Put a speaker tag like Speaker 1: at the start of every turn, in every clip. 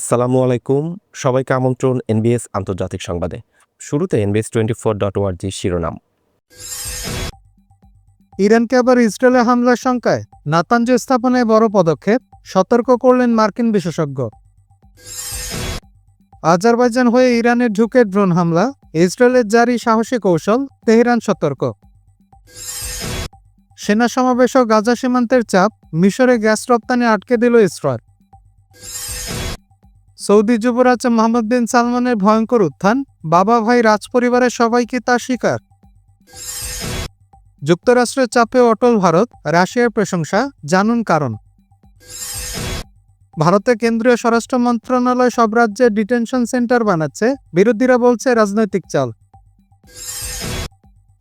Speaker 1: আসসালামু আলাইকুম সবাইকে আমন্ত্রণ এনবিএস আন্তর্জাতিক সংবাদে শুরুতে এনবিএস টোয়েন্টি ফোর ডট ওয়ার্জি শিরোনাম ইরানকে আবার ইসরায়েলে হামলার সংখ্যায় নাতাঞ্জ স্থাপনে বড় পদক্ষেপ সতর্ক করলেন মার্কিন বিশেষজ্ঞ আজারবাইজান হয়ে ইরানের ঝুঁকে ড্রোন হামলা ইসরায়েলের জারি সাহসী কৌশল তেহরান সতর্ক সেনা সমাবেশ গাজা সীমান্তের চাপ মিশরে গ্যাস রপ্তানি আটকে দিল ইসরায়েল সৌদি যুবরাজ মোহাম্মদ বিন সালমানের ভয়ঙ্কর উত্থান বাবা ভাই রাজপরিবারের সবাইকে তা স্বীকার যুক্তরাষ্ট্রের চাপে অটল ভারত রাশিয়ার প্রশংসা জানুন কারণ ভারতে কেন্দ্রীয় স্বরাষ্ট্র মন্ত্রণালয় সব রাজ্যে ডিটেনশন সেন্টার বানাচ্ছে বিরোধীরা বলছে রাজনৈতিক চাল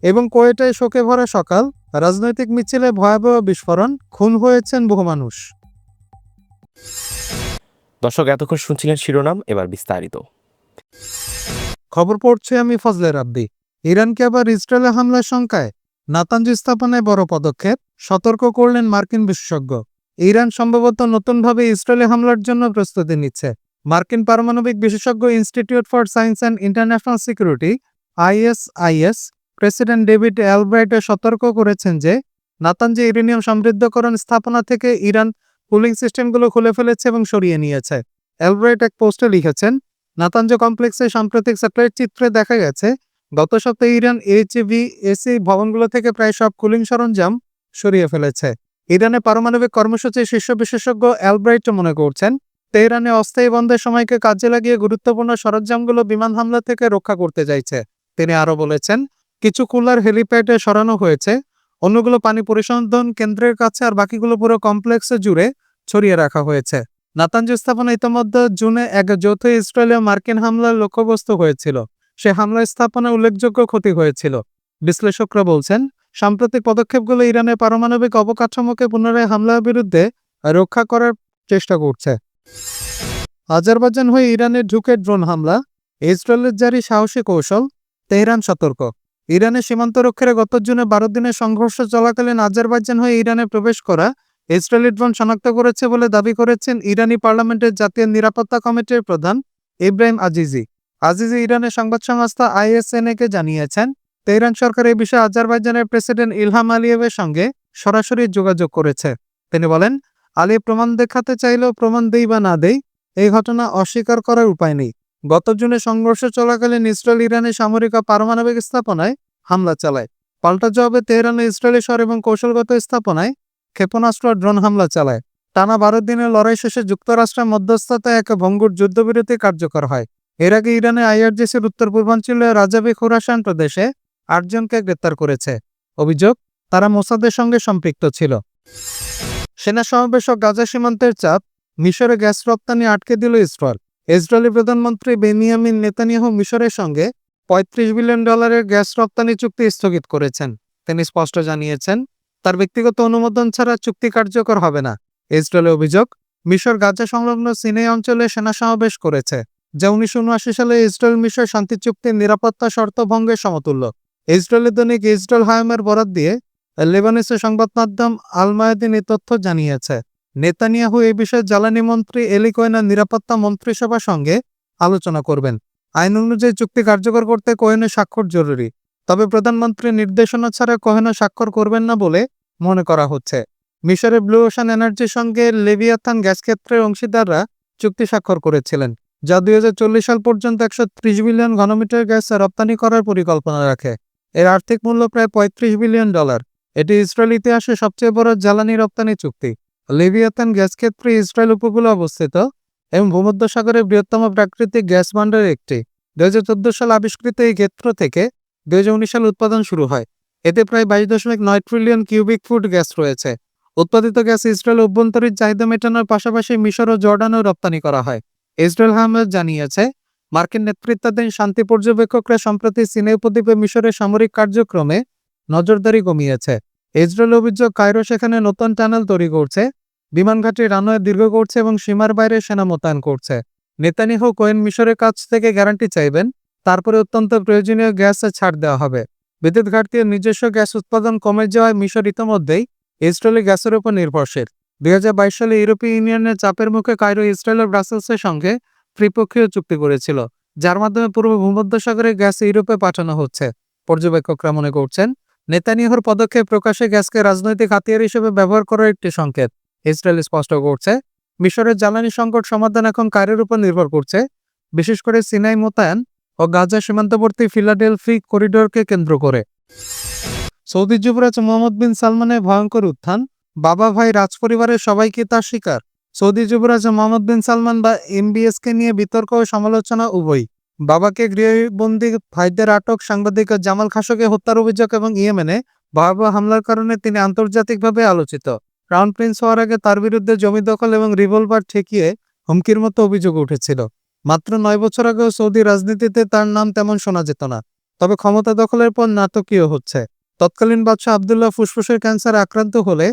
Speaker 1: এবং কোয়েটায় শোকে ভরা সকাল রাজনৈতিক মিছিলে ভয়াবহ বিস্ফোরণ খুন হয়েছেন বহু মানুষ
Speaker 2: দর্শক এতক্ষণ শুনছিলেন শিরোনাম এবার বিস্তারিত খবর পড়ছে আমি ফজলে রাব্দি ইরানকে আবার ইসরায়েলের হামলার সংখ্যায় নাতাঞ্জ স্থাপনায় বড় পদক্ষেপ সতর্ক করলেন মার্কিন বিশেষজ্ঞ ইরান সম্ভবত নতুনভাবে ইসরায়েলে হামলার জন্য প্রস্তুতি নিচ্ছে মার্কিন পারমাণবিক বিশেষজ্ঞ institute for science and international security ISIS president David অ্যালব্রাইটে সতর্ক করেছেন যে নাতাঞ্জে ইউরেনিয়াম সমৃদ্ধকরণ স্থাপনা থেকে ইরান কুলিং সিস্টেমগুলো খুলে ফেলেছে এবং সরিয়ে নিয়েছে অ্যালব্রাইট এক পোস্টে লিখেছেন নাতাঞ্জ কমপ্লেক্সে সাম্প্রতিক স্যাটেলাইট চিত্রে দেখা গেছে গত সপ্তাহে ইরান এইচভি এসি ভবনগুলো থেকে প্রায় সব কুলিং সরঞ্জাম সরিয়ে ফেলেছে ইরানে পারমাণবিক কর্মসূচির শীর্ষ বিশেষজ্ঞ অ্যালব্রাইট মনে করছেন তেহরানে অস্থায়ী বন্ধের সময়কে কাজে লাগিয়ে গুরুত্বপূর্ণ সরঞ্জামগুলো বিমান হামলা থেকে রক্ষা করতে চাইছে তিনি আরও বলেছেন কিছু কুলার হেলিপ্যাডে সরানো হয়েছে অন্যগুলো পানি পরিশোধন কেন্দ্রের কাছে আর বাকিগুলো পুরো কমপ্লেক্সে জুড়ে ছড়িয়ে রাখা হয়েছে নাতাঞ্জ স্থাপনা ইতিমধ্যে জুনে এক যৌথ ইসরায়েলীয় মার্কিন হামলার লক্ষ্যবস্তু হয়েছিল সে হামলা স্থাপনা উল্লেখযোগ্য ক্ষতি হয়েছিল বিশ্লেষকরা বলছেন সাম্প্রতিক পদক্ষেপগুলো ইরানের পারমাণবিক অবকাঠামোকে পুনরায় হামলার বিরুদ্ধে রক্ষা করার চেষ্টা করছে আজারবাইজান হয়ে ইরানের ঢুকে ড্রোন হামলা ইসরায়েলের জারি সাহসী কৌশল তেহরান সতর্ক ইরানের সীমান্ত রক্ষীরা গত জুনে বারো দিনের সংঘর্ষ চলাকালীন আজারবাইজান হয়ে ইরানে প্রবেশ করা ইসরায়েলি ড্রোন শনাক্ত করেছে বলে দাবি করেছেন ইরানি পার্লামেন্টের জাতীয় নিরাপত্তা কমিটির প্রধান ইব্রাহিম আজিজি আজিজি ইরানের সংবাদ সংস্থা আইএসএনএ কে জানিয়েছেন তেহরান সরকার এ বিষয়ে আজারবাইজানের প্রেসিডেন্ট ইলহাম আলিয়েভের সঙ্গে সরাসরি যোগাযোগ করেছে তিনি বলেন আলী প্রমাণ দেখাতে চাইলেও প্রমাণ দেই বা না দেই এই ঘটনা অস্বীকার করার উপায় নেই গত জুনে সংঘর্ষ চলাকালীন ইসরায়েল ইরানে সামরিক ও পারমাণবিক স্থাপনায় হামলা চালায় পাল্টা জবাবে তেহরানে ইসরায়েলি স্বর এবং কৌশলগত স্থাপনায় ক্ষেপণাস্ত্র ড্রোন হামলা চালায় টানা বারো দিনের লড়াই শেষে যুক্তরাষ্ট্রের মধ্যস্থতায় এক ভঙ্গুর যুদ্ধবিরতি কার্যকর হয় এর আগে ইরানে আইআরজিসির উত্তর পূর্বাঞ্চলীয় রাজাবি খুরাসান প্রদেশে আটজনকে গ্রেপ্তার করেছে অভিযোগ তারা মোসাদের সঙ্গে সম্পৃক্ত ছিল সেনা সমাবেশ ও গাজা সীমান্তের চাপ মিশরে গ্যাস রপ্তানি আটকে দিল ইসরায়েল ইসরায়েলি প্রধানমন্ত্রী বেনিয়ামিন নেতানিয়াহু মিশরের সঙ্গে পঁয়ত্রিশ বিলিয়ন ডলারের গ্যাস রপ্তানি চুক্তি স্থগিত করেছেন তিনি স্পষ্ট জানিয়েছেন তার ব্যক্তিগত অনুমোদন ছাড়া চুক্তি কার্যকর হবে না ইসরায়েলের অভিযোগ মিশর গাজা সংলগ্ন সিনে অঞ্চলে সেনা সমাবেশ করেছে যা উনিশশো সালে ইসরায়েল মিশর শান্তি চুক্তির নিরাপত্তা শর্ত ভঙ্গের সমতুল্য ইসরায়েলি দৈনিক ইসরায়েল হায়ামের বরাত দিয়ে লেবানিসের সংবাদ মাধ্যম আলমায়দিন এই তথ্য জানিয়েছে নেতানিয়াহু এ বিষয়ে জ্বালানি মন্ত্রী এলি নিরাপত্তা মন্ত্রিসভার সঙ্গে আলোচনা করবেন আইন অনুযায়ী চুক্তি কার্যকর করতে কোহেনের স্বাক্ষর জরুরি তবে প্রধানমন্ত্রীর নির্দেশনা ছাড়া কোহেনা স্বাক্ষর করবেন না বলে মনে করা হচ্ছে মিশরে ব্লু ওশান এনার্জির সঙ্গে লেভিয়াথান গ্যাস ক্ষেত্রের অংশীদাররা চুক্তি স্বাক্ষর করেছিলেন যা দুই সাল পর্যন্ত একশো বিলিয়ন ঘনমিটার গ্যাস রপ্তানি করার পরিকল্পনা রাখে এর আর্থিক মূল্য প্রায় পঁয়ত্রিশ বিলিয়ন ডলার এটি ইসরায়েল ইতিহাসে সবচেয়ে বড় জ্বালানি রপ্তানি চুক্তি লেভিয়াতান গ্যাস ক্ষেত্রে ইসরায়েল উপকূলে অবস্থিত এবং ভূমধ্যসাগরের বৃহত্তম প্রাকৃতিক গ্যাস ভান্ডারের একটি দু হাজার চোদ্দ সাল আবিষ্কৃত এই ক্ষেত্র থেকে দু হাজার উনিশ সাল উৎপাদন শুরু হয় এতে প্রায় বাইশ দশমিক নয় ট্রিলিয়ন কিউবিক ফুট গ্যাস রয়েছে উৎপাদিত গ্যাস ইসরায়েল অভ্যন্তরীণ চাহিদা মেটানোর পাশাপাশি মিশর ও জর্ডানও রপ্তানি করা হয় ইসরায়েল হামেদ জানিয়েছে মার্কিন নেতৃত্বাধীন শান্তি পর্যবেক্ষকরা সম্প্রতি সিনে উপদ্বীপে মিশরের সামরিক কার্যক্রমে নজরদারি কমিয়েছে ইসরায়েল অভিযোগ কায়রো সেখানে নতুন টানেল তৈরি করছে বিমান ঘাঁটি রানওয়ে দীর্ঘ করছে এবং সীমার বাইরে সেনা মোতায়েন করছে নেতানিহু কোয়েন মিশরের কাছ থেকে গ্যারান্টি চাইবেন তারপরে অত্যন্ত প্রয়োজনীয় গ্যাসে ছাড় দেওয়া হবে বিদ্যুৎ ঘাটতির নিজস্ব গ্যাস উৎপাদন কমে যাওয়ায় মিশর ইতিমধ্যেই ইসরায়েলি গ্যাসের উপর নির্ভরশীল দুই সালে ইউরোপীয় ইউনিয়নের চাপের মুখে কায়রো ইসরায়েল ও ব্রাসেলসের সঙ্গে ত্রিপক্ষীয় চুক্তি করেছিল যার মাধ্যমে পূর্ব ভূমধ্যসাগরে গ্যাস ইউরোপে পাঠানো হচ্ছে পর্যবেক্ষকরা মনে করছেন নেতানিয়াহুর পদক্ষেপ প্রকাশে গ্যাসকে রাজনৈতিক হাতিয়ার হিসেবে ব্যবহার করার একটি সংকেত ইসরায়েল স্পষ্ট করছে মিশরের জ্বালানি সংকট সমাধান এখন কারের উপর নির্ভর করছে বিশেষ করে সিনাই মোতায়েন ও গাজা সীমান্তবর্তী ফিলাডেলফি করিডোরকে কেন্দ্র করে সৌদি যুবরাজ মোহাম্মদ বিন সালমানের ভয়ঙ্কর উত্থান বাবা ভাই রাজপরিবারের সবাইকে তার শিকার সৌদি যুবরাজ মোহাম্মদ বিন সালমান বা এমবিএসকে নিয়ে বিতর্ক ও সমালোচনা উভয়ই বাবাকে গৃহবন্দী ফাইদের আটক সাংবাদিক জামাল খাসোকে হত্যার অভিযোগ এবং ইয়েমেনে ভয়াবহ হামলার কারণে তিনি আন্তর্জাতিকভাবে আলোচিত ক্রাউন প্রিন্স হওয়ার আগে তার বিরুদ্ধে জমি দখল এবং রিভলভার ঠেকিয়ে হুমকির মতো অভিযোগ উঠেছিল মাত্র নয় বছর আগেও সৌদি রাজনীতিতে তার নাম তেমন শোনা যেত না তবে ক্ষমতা দখলের পর নাটকীয় হচ্ছে তৎকালীন বাদশাহ আবদুল্লাহ ফুসফুসের ক্যান্সার আক্রান্ত হলে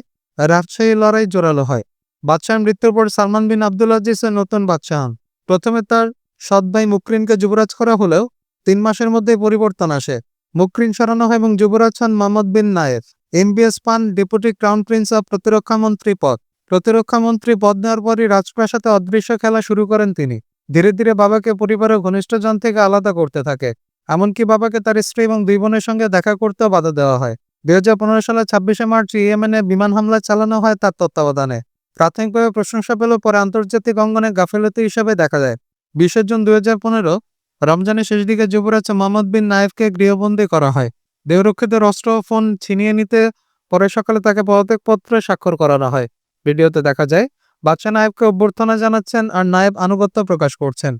Speaker 2: রাজশাহী লড়াই জোরালো হয় বাদশাহ মৃত্যুর পর সালমান বিন আবদুল্লাহ নতুন বাদশাহ হন প্রথমে তার সদ্বাই মুকরিনকে যুবরাজ করা হলেও তিন মাসের মধ্যে পরিবর্তন আসে মুকরিন সরানো হয় এবং যুবরাজ হন মোহাম্মদ বিন নায়ের এমবিএস পান ডেপুটি ক্রাউন প্রিন্স অব প্রতিরক্ষামন্ত্রী পদ প্রতিরক্ষামন্ত্রী পদ নেওয়ার পরই রাজপ্রাসাদে অদৃশ্য খেলা শুরু করেন তিনি ধীরে ধীরে বাবাকে পরিবারের ঘনিষ্ঠজন থেকে আলাদা করতে থাকে এমনকি বাবাকে তার স্ত্রী এবং দুই বোনের সঙ্গে দেখা করতেও বাধা দেওয়া হয় দুই হাজার পনেরো সালে ছাব্বিশে মার্চ ইয়েমেনে বিমান হামলা চালানো হয় তার তত্ত্বাবধানে প্রাথমিকভাবে প্রশংসা পেলেও পরে আন্তর্জাতিক অঙ্গনে গাফিলতি হিসেবে দেখা যায় বিশে জুন পনেরো রমজানের শেষ দিকে যুবরাজ মোহাম্মদ বিন নায়েফকে গৃহবন্দী করা হয় দেহরক্ষীদের অস্ত্র ফোন ছিনিয়ে নিতে পরে সকালে তাকে পদত্যাগপত্রে স্বাক্ষর করানো হয় ভিডিওতে দেখা যায় বাদশাহ নায়েবকে অভ্যর্থনা জানাচ্ছেন আর নায়েব আনুগত্য প্রকাশ করছেন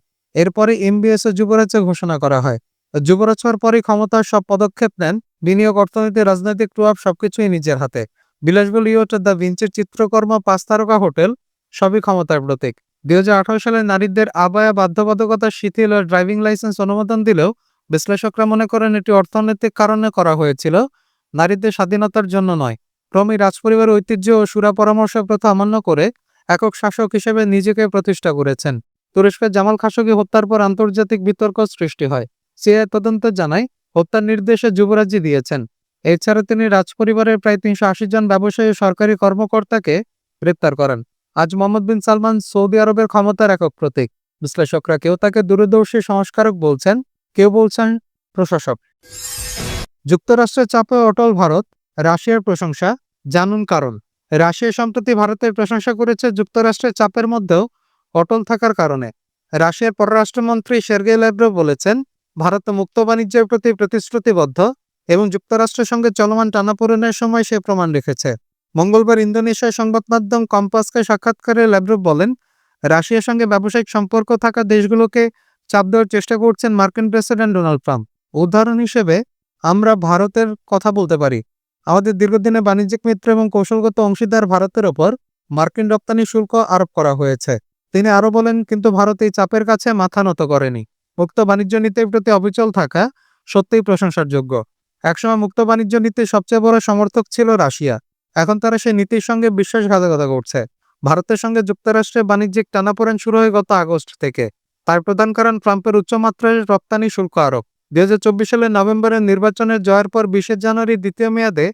Speaker 2: এরপরে এমবিএস যুবরাজে ঘোষণা করা হয় যুবরাজ হওয়ার পরই ক্ষমতার সব পদক্ষেপ নেন বিনিয়োগ অর্থনীতি রাজনৈতিক প্রভাব সবকিছুই নিজের হাতে বিলাসবুল ইয়ট দ্য ভিঞ্চের চিত্রকর্ম পাঁচ তারকা হোটেল সবই ক্ষমতার প্রতীক দুই সালে নারীদের আবায়া বাধ্যবাধকতা শিথিল ও ড্রাইভিং লাইসেন্স অনুমোদন দিলেও বিশ্লেষকরা মনে করেন এটি অর্থনৈতিক কারণে করা হয়েছিল নারীদের স্বাধীনতার জন্য নয় ক্রমেই রাজপরিবার ঐতিহ্য ও সুরা পরামর্শ প্রথা অমান্য করে একক শাসক হিসেবে নিজেকে প্রতিষ্ঠা করেছেন তুরস্কের জামাল খাসকি হত্যার পর আন্তর্জাতিক বিতর্ক সৃষ্টি হয় সিআই তদন্ত জানায় হত্যার নির্দেশে যুবরাজি দিয়েছেন এছাড়া তিনি রাজপরিবারের প্রায় তিনশো জন ব্যবসায়ী সরকারি কর্মকর্তাকে গ্রেপ্তার করেন আজ মোহাম্মদ বিন সালমান সৌদি আরবের ক্ষমতার একক প্রতীক বিশ্লেষকরা কেউ তাকে দূরদর্শী সংস্কারক বলছেন কেউ বলছেন প্রশাসক যুক্তরাষ্ট্রের চাপে অটল ভারত রাশিয়ার প্রশংসা জানুন কারণ রাশিয়া সম্প্রতি ভারতের প্রশংসা করেছে যুক্তরাষ্ট্রের চাপের মধ্যেও অটল থাকার কারণে রাশিয়ার পররাষ্ট্রমন্ত্রী সের্গে লেব্রো বলেছেন ভারত মুক্ত বাণিজ্যের প্রতি প্রতিশ্রুতিবদ্ধ এবং যুক্তরাষ্ট্রের সঙ্গে চলমান টানাপোড়েনের সময় সে প্রমাণ রেখেছে মঙ্গলবার ইন্দোনেশিয়ার সংবাদ মাধ্যম কম্পাসকে সাক্ষাৎকারে ল্যাব্রোভ বলেন রাশিয়ার সঙ্গে ব্যবসায়িক সম্পর্ক থাকা দেশগুলোকে চাপ দেওয়ার চেষ্টা করছেন মার্কিন প্রেসিডেন্ট ডোনাল্ড ট্রাম্প উদাহরণ হিসেবে আমরা ভারতের কথা বলতে পারি আমাদের দীর্ঘদিনে বাণিজ্যিক মিত্র এবং কৌশলগত অংশীদার ভারতের ওপর মার্কিন রপ্তানি শুল্ক আরোপ করা হয়েছে তিনি আরও বলেন কিন্তু ভারত এই চাপের কাছে মাথা নত করেনি মুক্ত বাণিজ্য নীতির প্রতি অবিচল থাকা সত্যিই প্রশংসার যোগ্য একসময় মুক্ত বাণিজ্য নীতির সবচেয়ে বড় সমর্থক ছিল রাশিয়া এখন তারা সেই নীতির সঙ্গে বিশ্বাসঘাতকতা করছে ভারতের সঙ্গে যুক্তরাষ্ট্রের বাণিজ্যিক টানাপোড়েন শুরু হয়ে গত আগস্ট থেকে তার প্রধান কারণ ট্রাম্পের উচ্চমাত্রার রপ্তানি শুল্ক আরোপ দুই হাজার চব্বিশ সালের নভেম্বরের নির্বাচনের জয়ের পর বিশে জানুয়ারি দ্বিতীয় মেয়াদে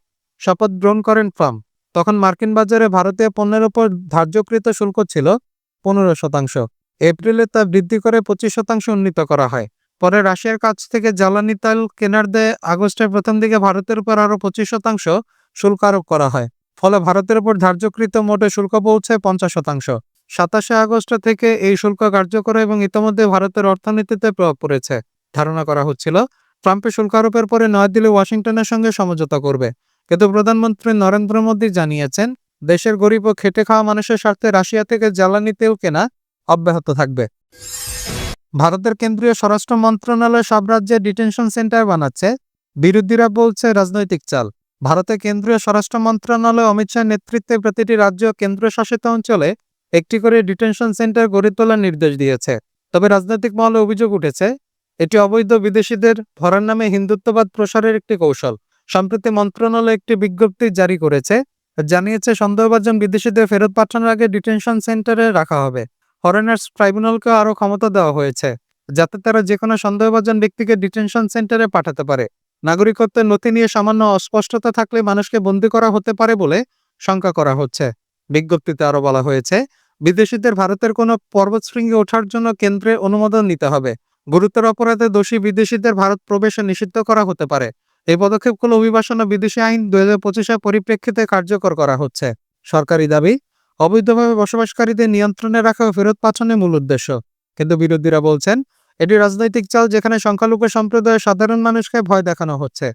Speaker 2: শপথ গ্রহণ করেন ট্রাম্প তখন মার্কিন বাজারে ভারতীয় পণ্যের ওপর ধার্যকৃত শুল্ক ছিল পনেরো শতাংশ এপ্রিলে তা বৃদ্ধি করে পঁচিশ শতাংশ উন্নীত করা হয় পরে রাশিয়ার কাছ থেকে জ্বালানি তেল কেনার দেয় আগস্টের প্রথম দিকে ভারতের উপর আরও পঁচিশ শতাংশ শুল্ক আরোপ করা হয় ফলে ভারতের ওপর ধার্যকৃত মোটে শুল্ক পৌঁছায় পঞ্চাশ শতাংশ সাতাশে আগস্ট থেকে এই শুল্ক কার্যকর এবং ইতিমধ্যে ভারতের অর্থনীতিতে প্রভাব পড়েছে ধারণা করা হচ্ছিল ট্রাম্পের শুল্ক আরোপের পরে নয়াদিল্লি ওয়াশিংটনের সঙ্গে সমঝোতা করবে কিন্তু প্রধানমন্ত্রী নরেন্দ্র মোদী জানিয়েছেন দেশের গরিব ও খেটে খাওয়া মানুষের স্বার্থে রাশিয়া থেকে জ্বালানি তেল কেনা অব্যাহত থাকবে ভারতের কেন্দ্রীয় স্বরাষ্ট্র মন্ত্রণালয় সব রাজ্যে ডিটেনশন সেন্টার বানাচ্ছে বিরোধীরা বলছে রাজনৈতিক চাল ভারতে কেন্দ্রীয় স্বরাষ্ট্র মন্ত্রণালয় অমিত শাহের নেতৃত্বে প্রতিটি রাজ্য কেন্দ্রীয় শাসিত অঞ্চলে একটি করে ডিটেনশন সেন্টার গড়ে তোলার নির্দেশ দিয়েছে তবে রাজনৈতিক মহলে অভিযোগ উঠেছে এটি অবৈধ বিদেশিদের ধরার নামে হিন্দুত্ববাদ প্রসারের একটি কৌশল সম্প্রতি মন্ত্রণালয় একটি বিজ্ঞপ্তি জারি করেছে জানিয়েছে সন্দেহভাজন বিদেশিদের ফেরত পাঠানোর আগে ডিটেনশন সেন্টারে রাখা হবে ফরেনার্স ট্রাইব্যুনালকে আরও ক্ষমতা দেওয়া হয়েছে যাতে তারা যে কোনো সন্দেহভাজন ব্যক্তিকে ডিটেনশন সেন্টারে পাঠাতে পারে নাগরিকত্বের নথি নিয়ে সামান্য অস্পষ্টতা থাকলে মানুষকে বন্দী করা হতে পারে বলে শঙ্কা করা হচ্ছে বিজ্ঞপ্তিতে আরও বলা হয়েছে বিদেশিদের ভারতের কোনো পর্বতশৃঙ্গে ওঠার জন্য কেন্দ্রে অনুমোদন নিতে হবে গুরুতর অপরাধে দোষী বিদেশিদের ভারত প্রবেশে নিষিদ্ধ করা হতে পারে এই পদক্ষেপগুলো অভিবাসন ও বিদেশি আইন দুই হাজার পঁচিশের পরিপ্রেক্ষিতে কার্যকর করা হচ্ছে সরকারি দাবি অবৈধভাবে বসবাসকারীদের নিয়ন্ত্রণে রাখা ও ফেরত পাঠানোর মূল উদ্দেশ্য কিন্তু বিরোধীরা বলছেন এটি রাজনৈতিক চাল যেখানে সংখ্যালঘু সম্প্রদায়ের সাধারণ মানুষকে ভয় দেখানো হচ্ছে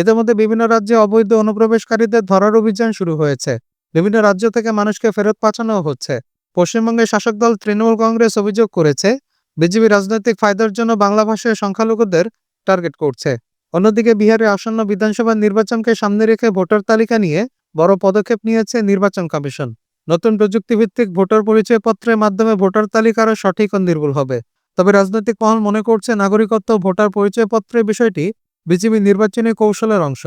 Speaker 2: এদের মধ্যে বিভিন্ন রাজ্যে অবৈধ অনুপ্রবেশকারীদের ধরার অভিযান শুরু হয়েছে বিভিন্ন রাজ্য থেকে মানুষকে ফেরত পাঠানো হচ্ছে পশ্চিমবঙ্গের শাসক দল তৃণমূল কংগ্রেস অভিযোগ করেছে বিজেপি রাজনৈতিক ফায়দার জন্য বাংলা ভাষায় সংখ্যালঘুদের টার্গেট করছে অন্যদিকে বিহারে আসন্ন বিধানসভা নির্বাচনকে সামনে রেখে ভোটার তালিকা নিয়ে বড় পদক্ষেপ নিয়েছে নির্বাচন কমিশন নতুন প্রযুক্তিভিত্তিক ভোটার পরিচয়পত্রের মাধ্যমে ভোটার তালিকা আরও সঠিক ও নির্ভুল হবে তবে রাজনৈতিক মহল মনে করছে নাগরিকত্ব ভোটার পরিচয়পত্রের বিষয়টি বিজেপি নির্বাচনী কৌশলের অংশ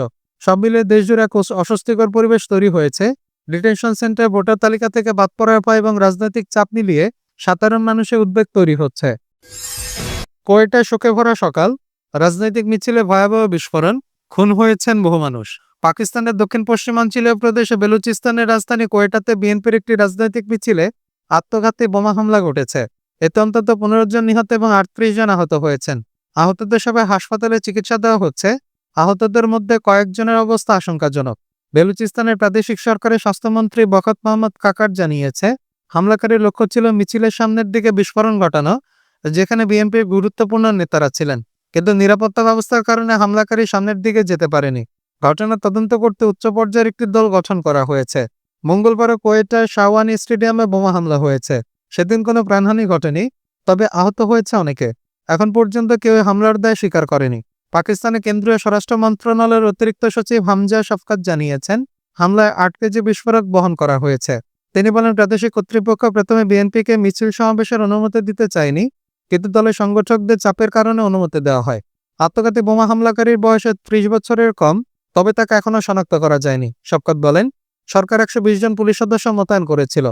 Speaker 2: সব মিলে দেশজুড়ে এক অস্বস্তিকর পরিবেশ তৈরি হয়েছে ডিটেনশন সেন্টার ভোটার তালিকা থেকে বাদ পড়ার পর এবং রাজনৈতিক চাপ মিলিয়ে সাধারণ মানুষের উদ্বেগ তৈরি হচ্ছে কোয়েটায় শোকে ভরা সকাল রাজনৈতিক মিছিলে ভয়াবহ বিস্ফোরণ খুন হয়েছেন বহু মানুষ পাকিস্তানের দক্ষিণ পশ্চিমাঞ্চলীয় প্রদেশে বেলুচিস্তানের রাজধানী কোয়েটাতে বিএনপির একটি রাজনৈতিক মিছিলে আত্মঘাতী বোমা হামলা ঘটেছে এতে অন্তত পনেরো জন নিহত এবং আটত্রিশ জন আহত হয়েছেন আহতদের সবাই হাসপাতালে চিকিৎসা দেওয়া হচ্ছে আহতদের মধ্যে কয়েকজনের অবস্থা আশঙ্কাজনক বেলুচিস্তানের প্রাদেশিক সরকারের স্বাস্থ্যমন্ত্রী বখত মোহাম্মদ কাকার জানিয়েছে হামলাকারীর লক্ষ্য ছিল মিছিলের সামনের দিকে বিস্ফোরণ ঘটানো যেখানে বিএনপির গুরুত্বপূর্ণ নেতারা ছিলেন কিন্তু নিরাপত্তা ব্যবস্থার কারণে হামলাকারী সামনের দিকে যেতে পারেনি ঘটনা তদন্ত করতে উচ্চ পর্যায়ের একটি দল গঠন করা হয়েছে মঙ্গলবার কোয়েটার শাওয়ানি স্টেডিয়ামে বোমা হামলা হয়েছে সেদিন কোনো প্রাণহানি ঘটেনি তবে আহত হয়েছে অনেকে এখন পর্যন্ত কেউ হামলার দায় স্বীকার করেনি পাকিস্তানের কেন্দ্রীয় স্বরাষ্ট্র মন্ত্রণালয়ের অতিরিক্ত সচিব হামজা শফকাত জানিয়েছেন হামলায় আট কেজি বিস্ফোরক বহন করা হয়েছে তিনি বলেন প্রাদেশিক কর্তৃপক্ষ প্রথমে বিএনপিকে মিছিল সমাবেশের অনুমতি দিতে চায়নি কিন্তু দলের সংগঠকদের চাপের কারণে অনুমতি দেওয়া হয় আত্মঘাতী বোমা হামলাকারীর বয়সে ত্রিশ বছরের কম তবে তাকে এখনও শনাক্ত করা যায়নি শপকত বলেন সরকার একশো জন পুলিশ সদস্য মোতায়েন করেছিল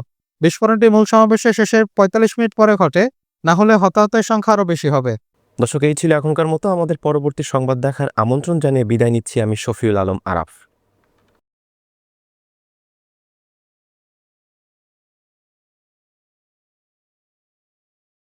Speaker 2: বিস্ফোরণটি মূল সমাবেশের শেষের পঁয়তাল্লিশ মিনিট পরে ঘটে না হলে হতাহতের সংখ্যা আরও বেশি হবে দর্শক এই ছিল এখনকার মতো আমাদের পরবর্তী সংবাদ দেখার আমন্ত্রণ জানিয়ে বিদায় নিচ্ছি আমি শফিউল আলম আরাফ